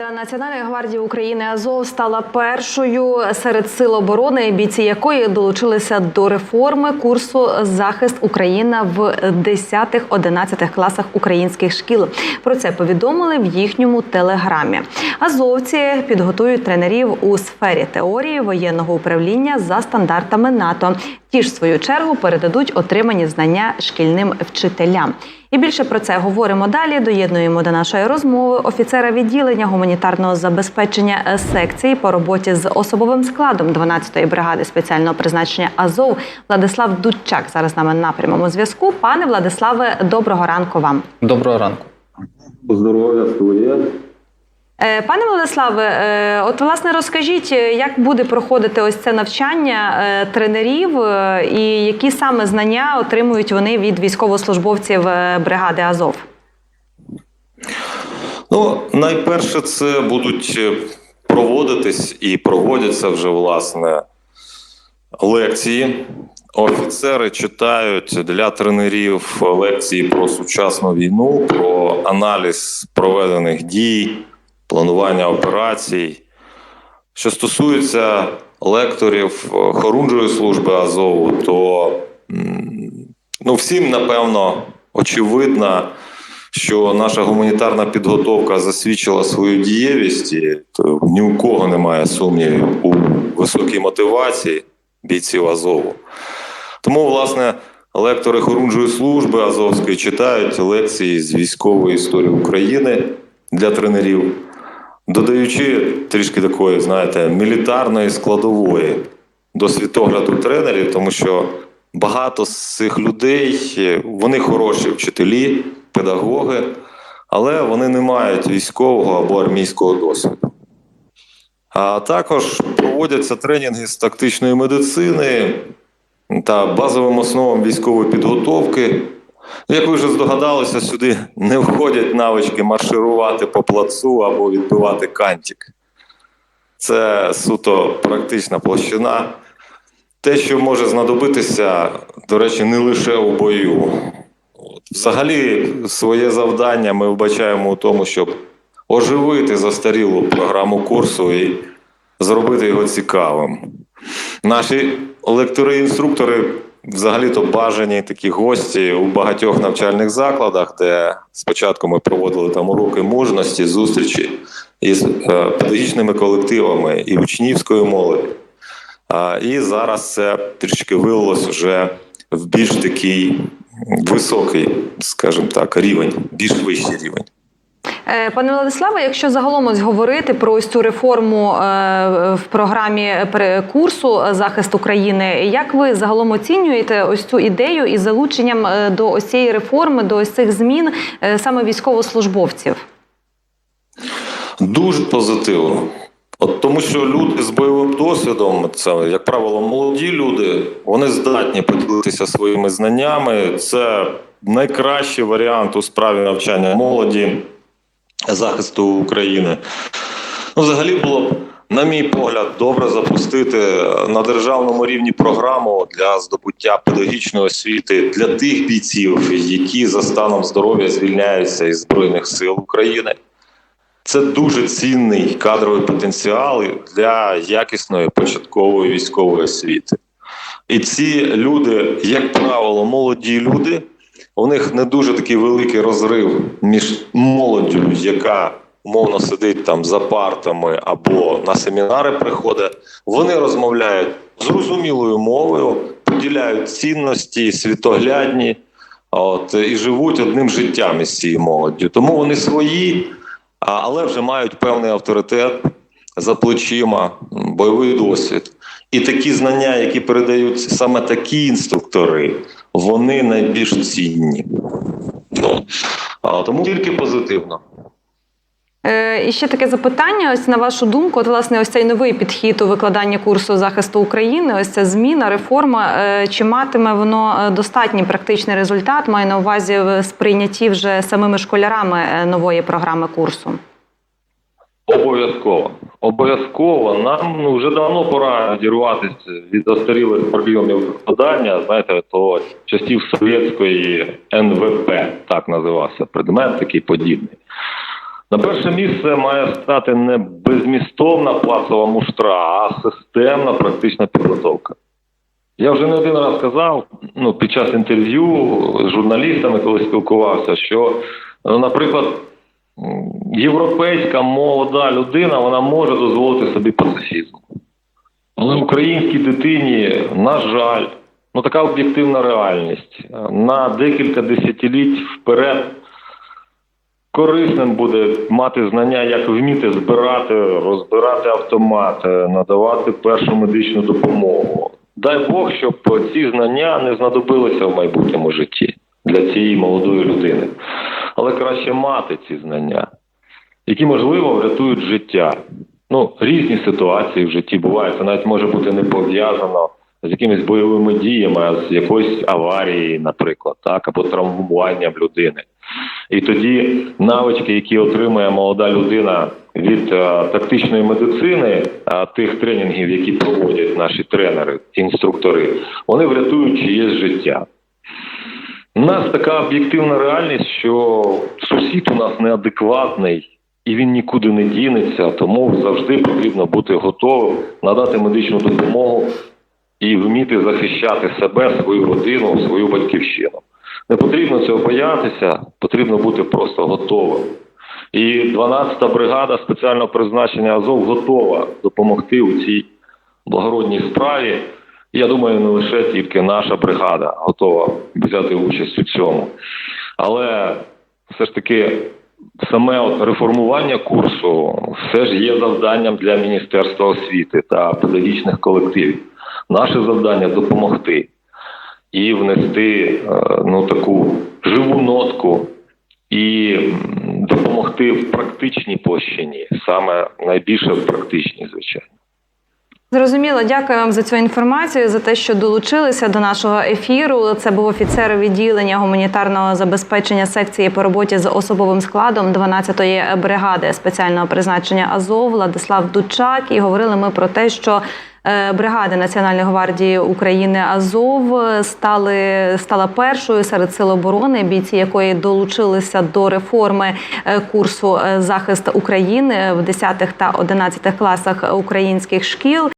Національної гвардії України Азов стала першою серед сил оборони, бійці якої долучилися до реформи курсу захист Україна в 10-11 класах українських шкіл. Про це повідомили в їхньому телеграмі. Азовці підготують тренерів у сфері теорії воєнного управління за стандартами НАТО. Ті ж в свою чергу передадуть отримані знання шкільним вчителям. І більше про це говоримо далі. Доєднуємо до нашої розмови офіцера відділення гуманітарного забезпечення секції по роботі з особовим складом 12-ї бригади спеціального призначення Азов Владислав Дудчак. Зараз з нами на прямому зв'язку. Пане Владиславе, доброго ранку вам. Доброго ранку. Здоров'я, студія. Е, Пане Владиславе, е, от власне розкажіть, е, як буде проходити ось це навчання тренерів, і які саме знання отримують вони від військовослужбовців бригади Азов? Ну, найперше, це будуть проводитись і проводяться вже власне лекції. Офіцери читають для тренерів лекції про сучасну війну, про аналіз проведених дій, планування операцій. Що стосується лекторів е, Хорунжої служби Азову, то ну, всім напевно очевидно, що наша гуманітарна підготовка засвідчила свою дієвість, і ні у кого немає сумнівів у високій мотивації бійців Азову. Тому, власне, лектори Хорунжої служби Азовської читають лекції з військової історії України для тренерів, додаючи трішки такої, знаєте, мілітарної складової до світогляду тренерів, тому що багато з цих людей е, вони хороші вчителі, педагоги, але вони не мають військового або армійського досвіду. А також проводяться тренінги з тактичної медицини та базовим основам військової підготовки. Ну, Як ви вже здогадалися, сюди не входять навички марширувати по плацу або відбивати кантик. Це суто практична площина. Те, що може знадобитися, до речі, не лише у бою. Взагалі, своє завдання ми вбачаємо у тому, щоб оживити застарілу програму курсу і зробити його цікавим. Наші лектори-інструктори взагалі-то бажані такі гості у багатьох навчальних закладах, де спочатку ми проводили там уроки мужності, зустрічі із е, педагогічними колективами і учнівською молоді. І зараз це трішки вилилось вже в більш такий високий, скажімо так, рівень, більш вищий рівень. Е, Пане Владиславе, якщо загалом ось говорити про ось цю реформу е, в програмі курсу захист України, як ви загалом оцінюєте ось цю ідею із залученням е, до ось цієї реформи, до ось цих змін е, саме військовослужбовців? Дуже позитивно. От тому, що люди з бойовим досвідом, це, як правило, молоді люди, вони здатні поділитися своїми знаннями. Це найкращий варіант у справі навчання молоді захисту України. Ну, взагалі було б, на мій погляд, добре запустити на державному рівні програму для здобуття педагогічної освіти для тих бійців, які за станом здоров'я звільняються із Збройних сил України. Це дуже цінний кадровий потенціал для якісної початкової військової освіти. І ці люди, як правило, молоді люди, у них не дуже такий великий розрив між молоддю, яка умовно сидить там за партами або на семінари приходить. Вони розмовляють зрозумілою мовою, поділяють цінності, світоглядні, от, і живуть одним життям із цією молоддю. Тому вони свої, але вже мають певний авторитет за плечима, бойовий досвід. І такі знання, які передають саме такі інструктори, вони найбільш цінні. Ну, а, тому тільки позитивно. Е, І ще таке запитання. Ось на вашу думку, от власне, ось цей новий підхід у викладанні курсу захисту України, ось ця зміна, реформа. е, Чи матиме воно е, достатній практичний результат? Маю на увазі в сприйнятті вже самими школярами е, нової програми курсу. Обов'язково. Обов'язково. Нам ну, вже давно пора відірватися від застарілих прийомів викладання. Знаєте, то часів совєтської НВП, так називався предмет, такий подібний. На перше місце має стати не безмістовна плацова муштра, а системна практична підготовка. Я вже не один раз сказав ну, під час інтерв'ю з журналістами, коли спілкувався, що, ну, наприклад, європейська молода людина вона може дозволити собі пацифізм. Але українській дитині, на жаль, ну така об'єктивна реальність. На декілька десятиліть вперед корисним буде мати знання, як вміти збирати, розбирати автомат, надавати першу медичну допомогу. Дай Бог, щоб ці знання не знадобилися в майбутньому житті для цієї молодої людини. Краще мати ці знання, які можливо врятують життя. Ну, різні ситуації в житті бувають. Це навіть може бути не пов'язано з якимись бойовими діями, а з якоюсь аварією, наприклад, так, або травмуванням людини. І тоді навички, які отримує молода людина від е, тактичної медицини, е, тих тренінгів, які проводять наші тренери, інструктори, вони врятують чиєсь життя. Нас така об'єктивна реальність, що сусід у нас неадекватний і він нікуди не дінеться, тому завжди потрібно бути готовим надати медичну допомогу і вміти захищати себе, свою родину, свою батьківщину. Не потрібно цього боятися, потрібно бути просто готовим. І 12-та бригада спеціального призначення Азов готова допомогти у цій благородній справі. Я думаю, не лише тільки наша бригада готова взяти участь у цьому. Але все ж таки саме от реформування курсу все ж є завданням для Міністерства освіти та педагогічних колективів. Наше завдання допомогти і внести е, ну таку живу нотку і допомогти в практичній площині, саме найбільше в практичній, звичайно. Зрозуміло, дякую вам за цю інформацію, за те, що долучилися до нашого ефіру. Це був офіцер відділення гуманітарного забезпечення секції по роботі з особовим складом 12-ї бригади спеціального призначення Азов Владислав Дучак. І говорили ми про те, що е, бригади Національної гвардії України Азов стали стала першою серед сил оборони, бійці якої долучилися до реформи е, курсу е, захист України в 10 та 11 класах українських шкіл.